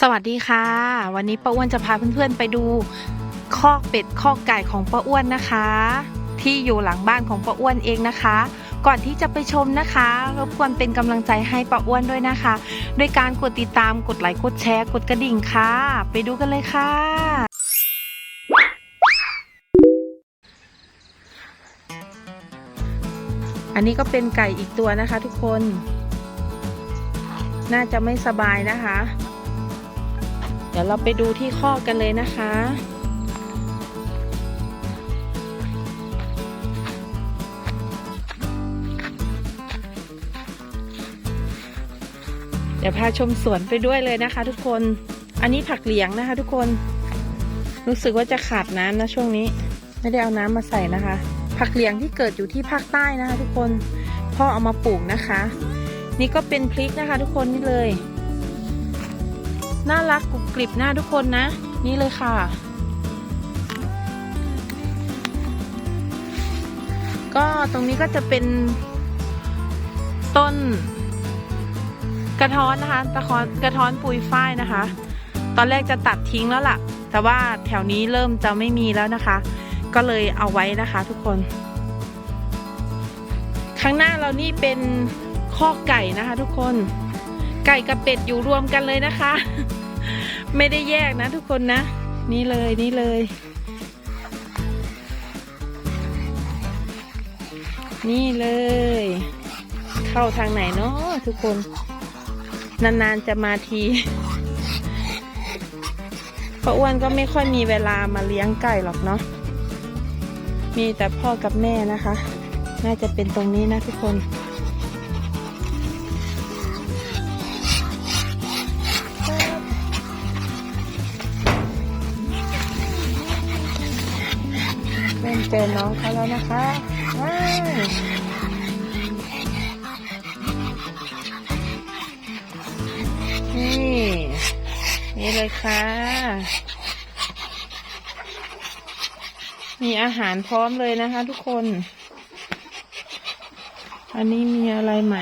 สวัสดีค่ะ วันนี้ป้าอ้วนจะพาเพื่อนๆไปดูคอกเป็ดคอกไก่ของป้าอ้วนนะคะ ที่อยู่หลังบ้านของป้าอ้วนเองนะคะ ก่อนที่จะไปชมนะคะรบกวนเป็นกำลังใจให้ป้าอ้วนด้วยนะคะด้วยการกดติดตามกดไลค์กดแชร์กดกระดิ่งค่ะ ไปดูกันเลยค่ะ อันนี้ก็เป็นไก่อีกตัวนะคะทุกคน น่าจะไม่สบายนะคะ ดี๋ยวเราไปดูที่คอกกันเลยนะคะ เดี๋ยวพาชมสวนไปด้วยเลยนะคะ ทุกคน อันนี้ผักเหลียงนะคะ ทุกคน รู้สึกว่าจะขาดน้ำนะช่วงนี้ ไม่ได้เอาน้ำมาใส่นะคะ ผักเหลียงที่เกิดอยู่ที่ภาคใต้นะคะ ทุกคนพ่อเอามาปลูกนะคะ นี่ก็เป็นพริกนะคะ ทุกคนนี่เลย น่ารักกรุบกริบหน้าทุกคนนะ นี่เลยค่ะ ก็ตรงนี้ก็จะเป็นต้นกระท้อนนะคะตะคอนกระท้อนปุยฝ้ายนะคะ ตอนแรกจะตัดทิ้งแล้วล่ะ แต่ว่าแถวนี้เริ่มจะไม่มีแล้วนะคะ ก็เลยเอาไว้นะคะทุกคน ข้างหน้าเรานี่เป็นคอไก่นะคะทุกคน ไก่กับเป็ดอยู่รวมกันเลยนะคะ ไม่ได้แยกนะทุกคนนะ นี่เลยนี่เลย นี่เลย เข้าทางไหนเนาะทุกคน นานๆจะมาทีป้าอ้วนก็ไม่ค่อยมีเวลามาเลี้ยงไก่หรอกเนาะมีแต่พ่อกับแม่นะคะ น่าจะเป็นตรงนี้นะทุกคน ริ่มเจอน้องเขาแล้วนะคะว้านี่นี่เลยค่ะ มีอาหารพร้อมเลยนะคะทุกคน อันนี้มีอะไรไหม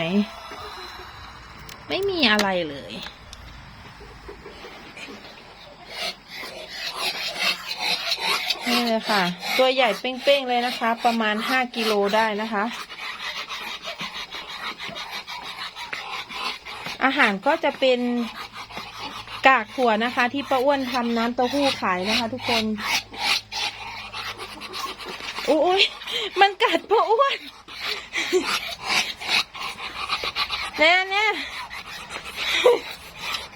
ไม่มีอะไรเลย นี่เลยค่ะ ตัวใหญ่เป้งๆเลยนะคะ ประมาณห้ากิโลได้นะคะ อาหารก็จะเป็นกากถั่วนะคะ ที่ป้าอ้วนทำน้ำเต้าหู้ขายนะคะ ทุกคนโอ้ยมันกัดป้าอ้วนแน่แน่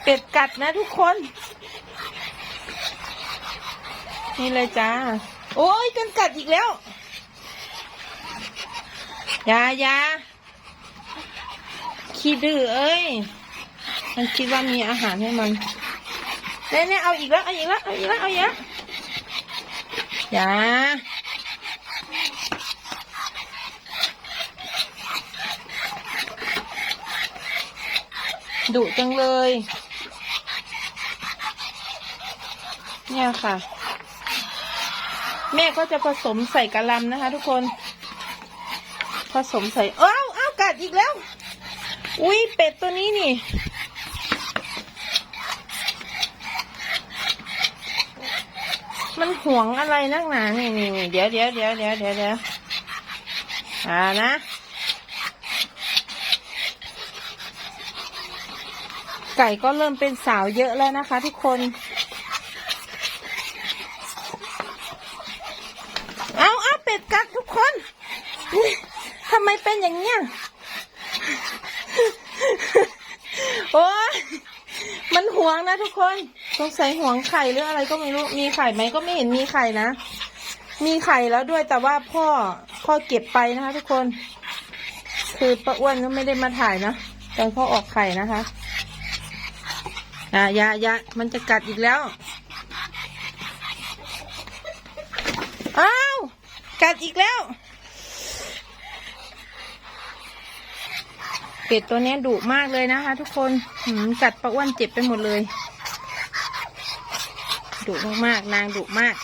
เป็ดกัดนะทุกคน นี่เลยจ้า โอ้ยกันกัดอีกแล้วยายาขี้ดื้อเอ้ย มันคิดว่ามีอาหารให้มันเน่เน่เอาอีกแล้วเอาอีกแล้วเอาอีกแล้วเอาอีกแล้วยาดุจังเลย เนี่ยค่ะ แม่ก็จะผสมใส่กะลำนะคะ ทุกคน ผสมใส่ เอ้าวอ้ากัดอีกแล้ว อุ้ยเป็ดตัวนี้นี่ มันห่วงอะไรนักหนานี่นี่นี่เดี๋ยวเดี๋ยวเดี๋ยวเดี๋ยวเดี๋ยวเดี๋ยวอ่านะไก่ก็เริ่มเป็นสาวเยอะแล้วนะคะทุกคน เอาเอาเป็ดกัดทุกคนอุ๊ย ทำไมเป็นอย่างเนี้ยโอ้ยมันห่วงนะทุกคนสงสัยห่วงไข่หรืออะไรก็ไม่รู้ มีไข่ไหมก็ไม่เห็นมีไข่นะ มีไข่แล้วด้วยแต่ว่าพ่อพ่อเก็บไปนะคะ ทุกคน คือป้าอ้วนก็ไม่ได้มาถ่ายนะตอนพ่อออกไข่นะคะอะอยายามันจะกัดอีกแล้ว อ้าว กัดอีกแล้ว เป็ดตัวนี้ดุมากเลยนะคะ ทุกคนหืมกัดปลาอ้วนเจ็บไปหมดเลยดุมากๆนางดุมาก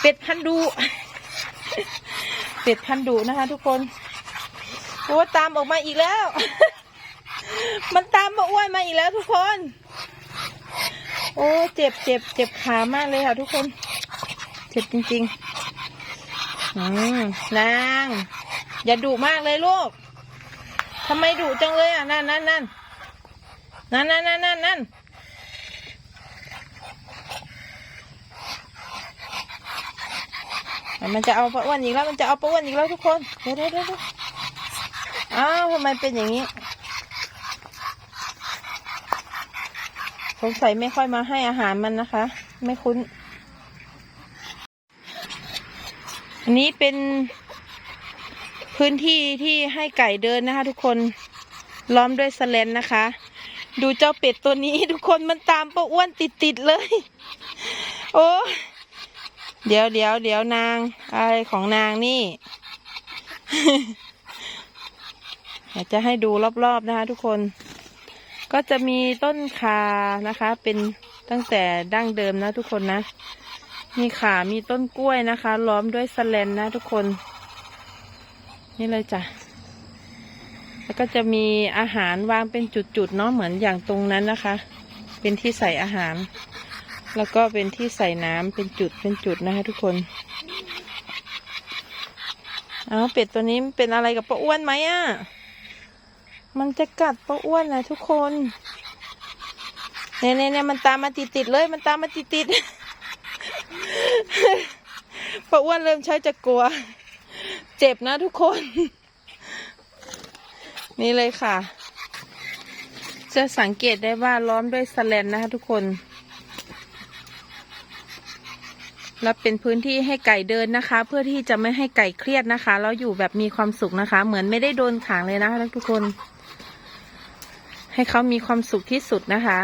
เป็ดพันดุเป็ดพันดุนะคะ ทุกคนโอ้ตามออกมาอีกแล้ว มันตามมาอ้วนมาอีกแล้วทุกคน โอ้เจ็บเจ็บเจ็บขามากเลยค่ะ ทุกคน เจ็บจริงๆอืมนางอย่าดุมากเลยลูก ทำไมดุจังเลยอะ นั่นนั่นนั่นนั่นนั่นนั่นนั่นนั่นมันจะเอาปลาอ้วนอีกแล้ว มันจะเอาปลาอ้วนอีกแล้วทุกคน เดี๋ยวเดี๋ยวเดี๋ยวอ้าวทำไมเป็นอย่างนี้สงสัยไม่ค่อยมาให้อาหารมันนะคะ ไม่คุ้น อันนี้เป็น พื้นที่ที่ให้ไก่เดินนะคะ ทุกคนล้อมด้วยสแลนนะคะ ดูเจ้าเป็ดตัวนี้ทุกคนมันตามป้าอ้วนติดๆเลย โอ้เดี๋ยวเดี๋ยวเดี๋ยวนางอะไรของนางนี่อยากจะให้ดูรอบๆนะคะ ทุกคน ก็จะมีต้นคานะคะ เป็นตั้งแต่ดั้งเดิมนะทุกคนนะ มีขามีต้นกล้วยนะคะ ล้อมด้วยสแลนนะทุกคน นี่เลยจ้ะ แล้วก็จะมีอาหารวางเป็นจุดๆเนาะเหมือนอย่างตรงนั้นนะคะ เป็นที่ใส่อาหาร แล้วก็เป็นที่ใส่น้ำเป็นจุดเป็นจุดนะคะทุกคนเอาเป็ดตัวนี้เป็นอะไรกับป้าอ้วนไหมอะ่ะ มันจะกัดป้าอ้วนนะทุกคนเนี่ยเนี่ยเนี่ยมันตามมาติดติดๆเลย มันตามมาติดติดๆป้าอ้วนเริ่มใช้จะกลัว เจ็บนะทุกคน นี่เลยค่ะ จะสังเกตได้ว่าล้อมด้วยสแลนนะคะทุกคน แล้วเป็นพื้นที่ให้ไก่เดินนะคะ เพื่อที่จะไม่ให้ไก่เครียดนะคะ แล้วอยู่แบบมีความสุขนะคะ เหมือนไม่ได้โดนขังเลยนะคะทุกคน ให้เขามีความสุขที่สุดนะคะ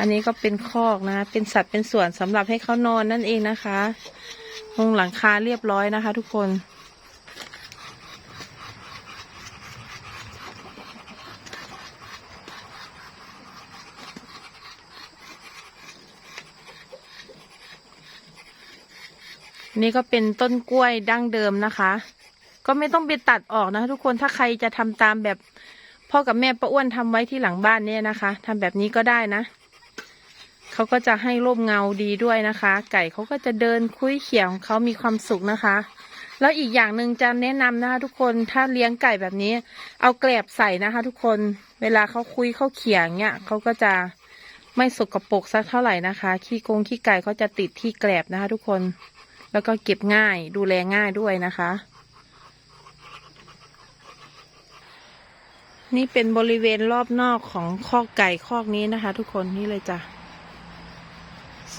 อันนี้ก็เป็นคอกนะ เป็นสัตว์เป็นส่วนสำหรับให้เขานอนนั่นเองนะคะมุงหลังคาเรียบร้อยนะคะ ทุกคน นี่ก็เป็นต้นกล้วยดั้งเดิมนะคะ ก็ไม่ต้องไปตัดออกนะคะทุกคน ถ้าใครจะทำตามแบบพ่อกับแม่ป้าอ้วนทำไว้ที่หลังบ้านเนี่ยนะคะทำแบบนี้ก็ได้นะ เขาก็จะให้ร่มเงาดีด้วยนะคะ ไก่เขาก็จะเดินคุยเขียของเขามีความสุขนะคะ แล้วอีกอย่างหนึ่งจะแนะนำนะคะทุกคนถ้าเลี้ยงไก่แบบนี้ เอาแกลบใส่นะคะ ทุกคนเวลาเขาคุยเขาเขียงเนี่ยเขาก็จะไม่สกปรกสักเท่าไหร่นะคะ ขี้กงขี้ไก่เขาจะติดที่แกลบนะคะ ทุกคนแล้วก็เก็บง่ายดูแลง่ายด้วยนะคะ นี่เป็นบริเวณรอบนอกของคอกไก่คอกนี้นะคะ ทุกคนนี่เลยจ้ะ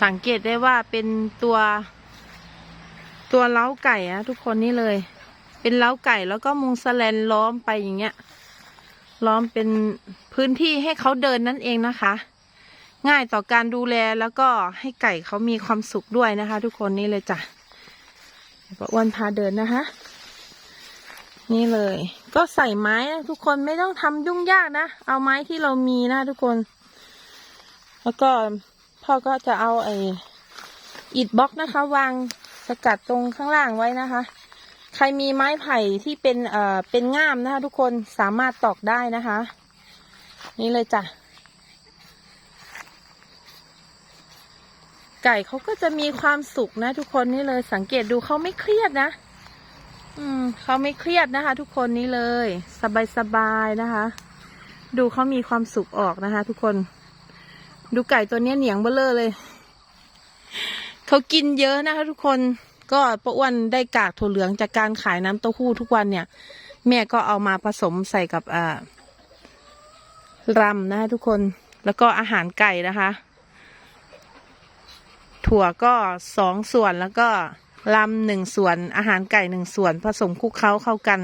สังเกตได้ว่าเป็นตัว ตัวเล้าไก่อะทุกคนนี่เลย เป็นเล้าไก่แล้วก็มุงสแลนล้อมไปอย่างเงี้ย ล้อมเป็นพื้นที่ให้เขาเดินนั่นเองนะคะ ง่ายต่อการดูแลแล้วก็ให้ไก่เขามีความสุขด้วยนะคะ ทุกคนนี่เลยจ้ะป้าอ้วนพาเดินนะคะ นี่เลย ก็ใส่ไม้นะทุกคนไม่ต้องทำยุ่งยากนะ เอาไม้ที่เรามีนะทุกคน แล้วก็ พ่อก็จะเอาไอ้อิฐบล็อกนะคะ วางสกัดตรงข้างล่างไว้นะคะ ใครมีไม้ไผ่ที่เป็นเอ่อเป็นง่ามนะคะ ทุกคนสามารถตอกได้นะคะ นี่เลยจ้ะไก่เขาก็จะมีความสุขนะ ทุกคนนี่เลยสังเกตดูเขาไม่เครียดนะ อืมเขาไม่เครียดนะคะ ทุกคนนี่เลย สบายสบายๆนะคะ ดูเขามีความสุขออกนะคะ ทุกคน ดูไก่ตัวนี้เหนียงเบ้อเลอเลย เขากินเยอะนะคะทุกคน ก็ป้าอ้วนได้กากถั่วเหลืองจากการขายน้ำเต้าหู้ทุกวันเนี่ย แม่ก็เอามาผสมใส่กับอ่ารำนะคะทุกคน แล้วก็อาหารไก่นะคะ ถั่วก็สองส่วนแล้วก็ลำหนึ่งส่วน อาหารไก่หนึ่งส่วน ผสมคลุกเคล้าเข้ากัน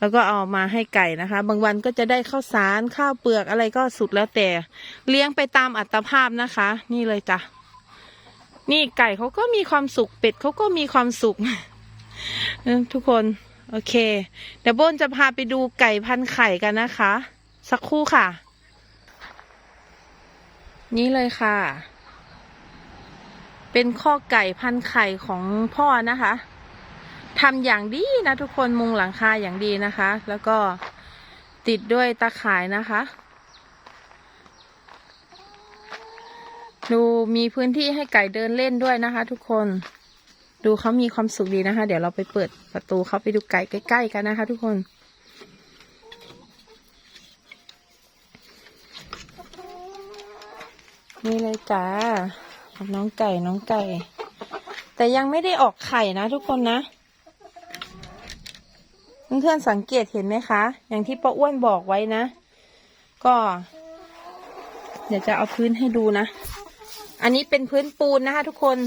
แล้วก็เอามาให้ไก่นะคะ บางวันก็จะได้ข้าวสารข้าวเปลือกอะไรก็สุดแล้วแต่ เลี้ยงไปตามอัตภาพนะคะ นี่เลยจ้ะนี่ไก่เขาก็มีความสุขเป็ดเขาก็มีความสุขทุกคนโอเคเดี๋ยวโบนจะพาไปดูไก่พันไข่กันนะคะ สักครู่ค่ะ นี่เลยค่ะ เป็นข้อไก่พันไข่ของพ่อนะคะ ทำอย่างดีนะทุกคนมุงหลังคาอย่างดีนะคะ แล้วก็ติดด้วยตาข่ายนะคะ ดูมีพื้นที่ให้ไก่เดินเล่นด้วยนะคะ ทุกคน ดูเขามีความสุขดีนะคะ เดี๋ยวเราไปเปิดประตูเขาไปดูไก่ใกล้ๆกันนะคะ ทุกคนนี่เลยจ้าน้องไก่น้องไก่ แต่ยังไม่ได้ออกไข่นะทุกคนนะ เพื่อนๆสังเกตเห็นไหมคะ อย่างที่ป้าอ้วนบอกไว้นะ ก็ เดี๋ยวจะเอาพื้นให้ดูนะ อันนี้เป็นพื้นปูนนะคะทุกคน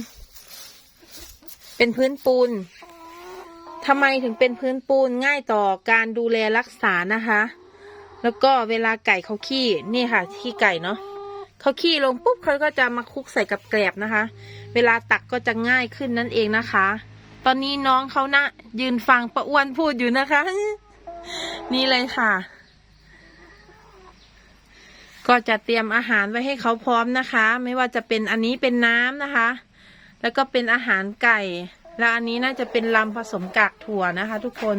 เป็นพื้นปูนทำไมถึงเป็นพื้นปูนง่ายต่อการดูแลรักษานะคะ แล้วก็เวลาไก่เขาขี้นี่ค่ะ ขี้ไก่เนาะเขาขี้ลงปุ๊บเขาก็จะมาคลุกใส่กับแกลบนะคะ เวลาตักก็จะง่ายขึ้นนั่นเองนะคะ ตอนนี้น้องเขานะ ยืนฟังป้าอ้วนพูดอยู่นะคะ นี่เลยค่ะ ก็จะเตรียมอาหารไว้ให้เขาพร้อมนะคะ ไม่ว่าจะเป็นอันนี้เป็นน้ำนะคะ แล้วก็เป็นอาหารไก่ และอันนี้น่าจะเป็นลำผสมกากถั่วนะคะ ทุกคน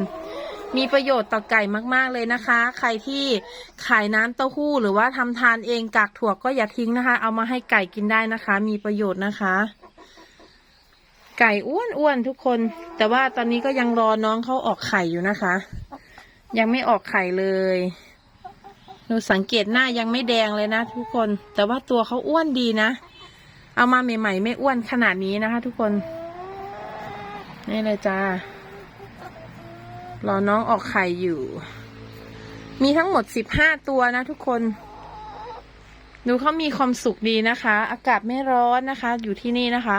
มีประโยชน์ต่อไก่มาก ๆ เลยนะคะ ใครที่ขายน้ำเต้าหู้หรือว่าทำทานเองกากถั่วก็อย่าทิ้งนะคะ เอามาให้ไก่กินได้นะคะ มีประโยชน์นะคะ ไก่อ้วนอ้วนๆทุกคน แต่ว่าตอนนี้ก็ยังรอน้องเขาออกไข่อยู่นะคะ ยังไม่ออกไข่เลยหนูสังเกตหน้ายังไม่แดงเลยนะ ทุกคน แต่ว่าตัวเขาอ้วนดีนะ เอามาใหม่ๆไม่อ้วนขนาดนี้นะคะ ทุกคน นี่เลยจ้ารอน้องออกไข่อยู่ มีทั้งหมดสิบห้าตัวนะ ทุกคน ดูเขามีความสุขดีนะคะ อากาศไม่ร้อนนะคะ อยู่ที่นี่นะคะ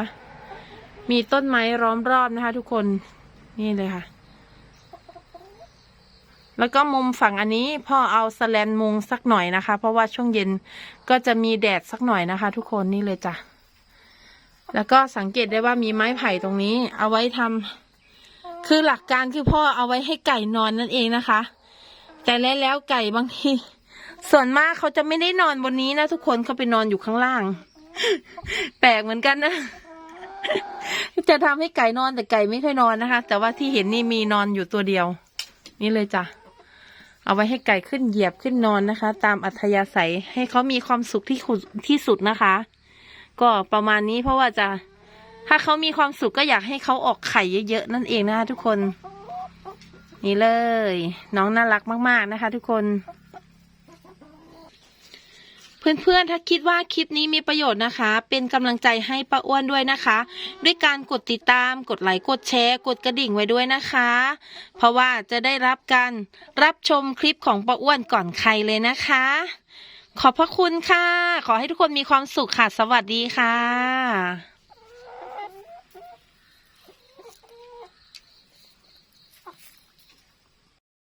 มีต้นไม้ล้อมรอบนะคะ ทุกคนนี่เลยค่ะ แล้วก็มุมฝั่งอันนี้พ่อเอาสแลนมุงสักหน่อยนะคะ เพราะว่าช่วงเย็นก็จะมีแดดสักหน่อยนะคะ ทุกคนนี่เลยจ้ะแล้วก็สังเกตได้ว่ามีไม้ไผ่ตรงนี้ เอาไว้ทำคือหลักการคือพ่อเอาไว้ให้ไก่นอนนั่นเองนะคะ แต่แล้วแล้วไก่บางทีส่วนมากเขาจะไม่ได้นอนบนนี้นะทุกคนเขาไปนอนอยู่ข้างล่าง แปลกเหมือนกันนะ จะทำให้ไก่นอนแต่ไก่ไม่ค่อยนอนนะคะ แต่ว่าที่เห็นนี่มีนอนอยู่ตัวเดียว นี่เลยจ้ะเอาไว้ให้ไก่ขึ้นเหยียบขึ้นนอนนะคะ ตามอัธยาศัยให้เขามีความสุขที่ขุที่สุดนะคะ ก็ประมาณนี้เพราะว่าจะถ้าเขามีความสุขก็อยากให้เขาออกไข่เยอะๆนั่นเองนะคะทุกคน นี่เลย น้องน่ารักมาก ๆนะคะ ทุกคน เพื่อนๆ ถ้าคิดว่าคลิปนี้มีประโยชน์นะคะ เป็นกำลังใจให้ป้าอ้วนด้วยนะคะ ด้วยการกดติดตาม กดไลค์ กดแชร์ กดกระดิ่งไว้ด้วยนะคะ เพราะว่าจะได้รับการรับชมคลิปของป้าอ้วนก่อนใครเลยนะคะ ขอบพระคุณค่ะ ขอให้ทุกคนมีความสุขค่ะ สวัสดีค่ะ